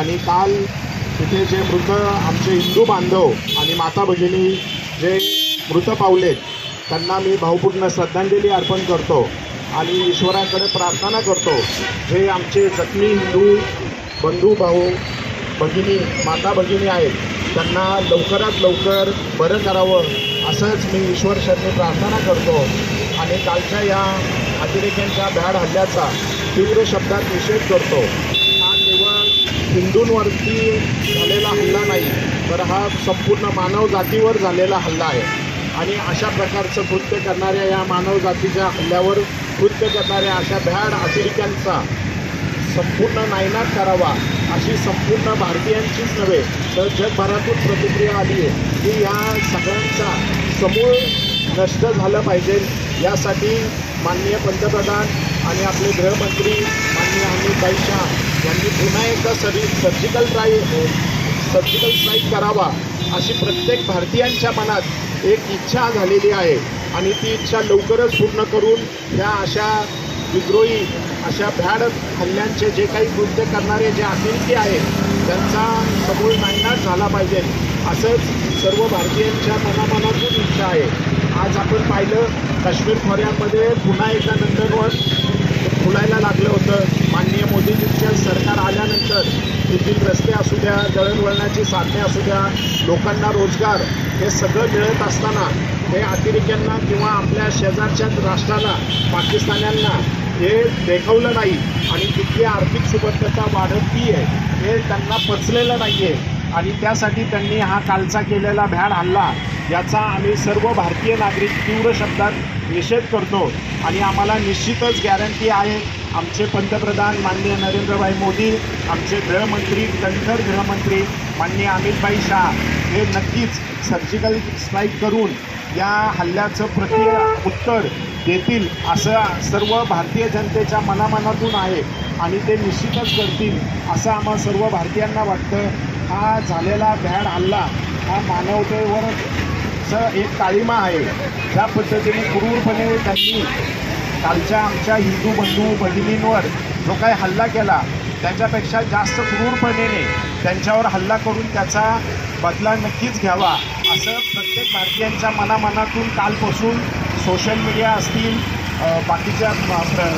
आणि काल तिथे जे मृत आमचे हिंदू बांधव आणि माता भगिनी जे मृत पावलेत त्यांना मी भावपूर्ण श्रद्धांजली अर्पण करतो आणि ईश्वराकडे प्रार्थना करतो. जे आमचे जखमी हिंदू बंधू भाऊ भगिनी माता भगिनी आहेत त्यांना लवकरात लवकर बरं करावं असंच मी ईश्वर शरणी प्रार्थना करतो. आणि कालच्या या अतिरेक्यांच्या भ्याड हल्ल्याचा तीव्र शब्दात निषेध करतो. हिंदूंवरती झालेला हल्ला नाही तर हा संपूर्ण मानव जातीवर झालेला हल्ला आहे. आणि अशा प्रकारचं कृत्य करणाऱ्या या मानव जातीच्या हल्ल्यावर कृत्य करणाऱ्या अशा भ्याड अतिरेक्यांचा संपूर्ण नायनाट करावा अशी संपूर्ण भारतीयांचीच नव्हे तर जगभरातून प्रतिक्रिया आली आहे की या सगळ्यांचा समूळ नष्ट झालं पाहिजे. यासाठी माननीय पंतप्रधान आणि आपले गृहमंत्री माननीय अमित यांनी पुन्हा एकदा सरी सर्जिकल ट्राय सर्जिकल स्ट्राईक करावा अशी प्रत्येक भारतीयांच्या मनात एक इच्छा झालेली आहे. आणि ती इच्छा लवकरच पूर्ण करून या अशा विद्रोही अशा भ्याड हल्ल्यांचे जे काही कृत्य करणारे जे अतिरिक्ती आहेत त्यांचा समूळ नायनाट झाला पाहिजे. असंच सर्व भारतीयांच्या मनामनातून इच्छा आहे. आज आपण पाहिलं काश्मीर खोऱ्यामध्ये पुन्हा एकदा नंदनवन फुलायला लागलं होतं. माननीय मोदीजींच्या सरकार आल्यानंतर तेथील रस्ते असू द्या दळणवळणाची साधने असू द्या लोकांना रोजगार हे सगळं मिळत असताना हे अतिरेक्यांना किंवा आपल्या शेजारच्या राष्ट्राला पाकिस्तान्यांना हे देखवलं नाही. आणि तिथली आर्थिक सुबद्धता वाढती आहे. हे त्यांना पचलेलं नाही आहे आणि त्यासाठी त्यांनी हा कालचा केलेला भ्याड हल्ला याचा आम्ही सर्व भारतीय नागरिक तीव्र शब्दात निषेध करतो. आणि आम्हाला निश्चितच गॅरंटी आहे. आमचे पंतप्रधान माननीय नरेंद्रभाई मोदी आमचे गृहमंत्री कणखर गृहमंत्री माननीय अमितभाई शाह हे नक्कीच सर्जिकल स्ट्राईक करून या हल्ल्याचं प्रति उत्तर देतील असं सर्व भारतीय जनतेच्या मनामनातून आहे. आणि ते निश्चितच करतील असं आम्हा सर्व भारतीयांना वाटतं. हा झालेला भ्याड हल्ला हा मानवतेवरच एक काळीमा आहे. ज्या पद्धतीने क्रूरपणे त्यांनी कालच्या आमच्या हिंदू बंधू भगिनींवर जो काही हल्ला केला त्याच्यापेक्षा जास्त क्रूरपणेने त्यांच्यावर हल्ला करून त्याचा बदला नक्कीच घ्यावा असं प्रत्येक भारतीयांच्या मनामनातून कालपासून सोशल मीडिया असतील बाकीच्या प्र-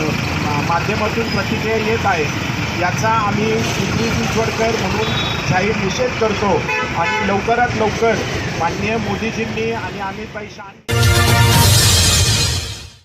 मा- माध्यमातून प्रतिक्रिया येत आहेत. याचा आम्ही पिंपरी चिंचवडकर म्हणून जाहीर निषेध करतो. आणि लवकरात लवकर माननीय मोदीजींनी आणि अमितभाई शाह